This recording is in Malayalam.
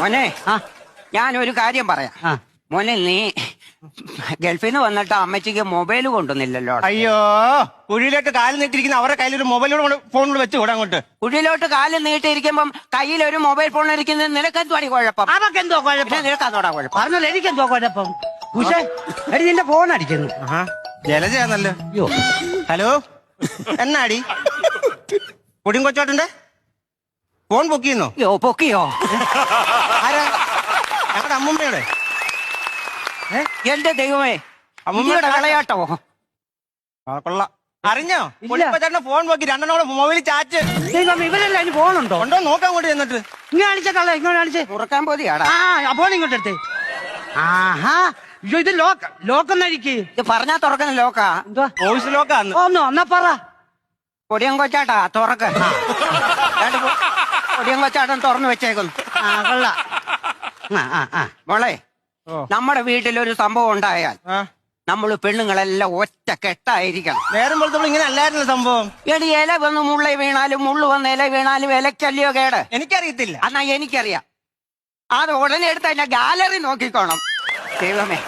മോനെ ഞാനൊരു ഞാൻ ഒരു കാര്യം പറയാം. മോനെ നീ ഗൾഫിൽ നിന്ന് വന്നിട്ട് അമ്മച്ചിക്ക് മൊബൈൽ കൊണ്ടുവന്നില്ലല്ലോ. അയ്യോ കുഴിയിലോട്ട് കാൽ നീട്ടിരിക്കുന്ന അവരുടെ കയ്യിൽ ഒരു മൊബൈലോട് ഫോണിൽ വെച്ച് കൂടെ അങ്ങോട്ട്. കുഴിയിലോട്ട് കാൽ നീട്ടിയിരിക്കുമ്പം കയ്യിൽ ഒരു മൊബൈൽ ഫോൺ ഇരിക്കുന്നത് നിനക്കെന്തുവാടി കുഴപ്പം? അവക്ക് എന്തോ കുഴപ്പം നിനക്കെന്തോടാ കുഴപ്പം? പറഞ്ഞല്ലോ എനിക്കെന്തോ കുഴപ്പം? ഉഷേ എടി നിന്റെ ഫോൺ അടിക്കുന്നു. ജലജയാന്നല്ലോ. അയ്യോ. ഹലോ എന്നാടി? പൊടിയും കൊച്ചോട്ടുണ്ട്? ഫോൺ പൊക്കിയെന്നോ യോ പൊക്കിയോ ആരാ? ഞങ്ങളുടെ അമ്മൂമ്മയുടെ. എന്റെ ദൈവമേ അമ്മൂമ്മയുടെ അമ്മയുടെ വിളയാട്ടോ ആ, കൊള്ളാം. അറിഞ്ഞോ? പൊടിപ്പച്ചേട്ടന്റെ ഫോൺ നോക്കി രണ്ടെണ്ണോടെ മൊബൈൽ ചാറ്റ്. ദൈവം ഇവരല്ല അതിന് ഫോണുണ്ടോ? ഉണ്ടോ നോക്കാൻ കൂടി ചെന്നിട്ട്. ഇങ്ങനെ കാണിച്ചിട്ടുള്ള ഇങ്ങനെ കാണിച്ചേ. തുറക്കാൻ പോതിയാടാ. ആ അപ്പോൾ ഇങ്ങോട്ട് എടുത്തേ. ആഹാ. അയ്യോ ഇത് ലോക്ക് ലോക്കൊന്നഴിക്ക് ഇത് പറഞ്ഞാ തുറക്കുന്ന ലോക്കാ. എന്തുവാ? വോയിസ് ലോക്കാന്ന് ഒന്നോ എന്നാ പറ. പൊടിയം കൊച്ചാട്ടാ തുറക്ക. കൊച്ചാട്ടൻ തുറന്നു വെച്ചേക്കുന്നു. ആ കൊള്ള. ആ ആ ആ. മോളെ ഓ. നമ്മുടെ വീട്ടിലൊരു സംഭവം ഉണ്ടായാൽ ആ. നമ്മൾ പെണ്ണുങ്ങളെല്ലാം ഒറ്റ കെട്ടായിരിക്കണം നേരം ഇങ്ങനെ അല്ലായിരുന്നു സംഭവം. എടി ഇല വന്ന് മുള്ള വീണാലും മുള്ളു വന്ന് ഇല വീണാലും ഇലക്കല്ലയോ കേട്? എനിക്കറിയത്തില്ല. എന്നാ എനിക്കറിയാം. അത് ഉടനെ എടുത്ത് അതിന്റെ ഗാലറി നോക്കിക്കോണം. ദൈവമേ.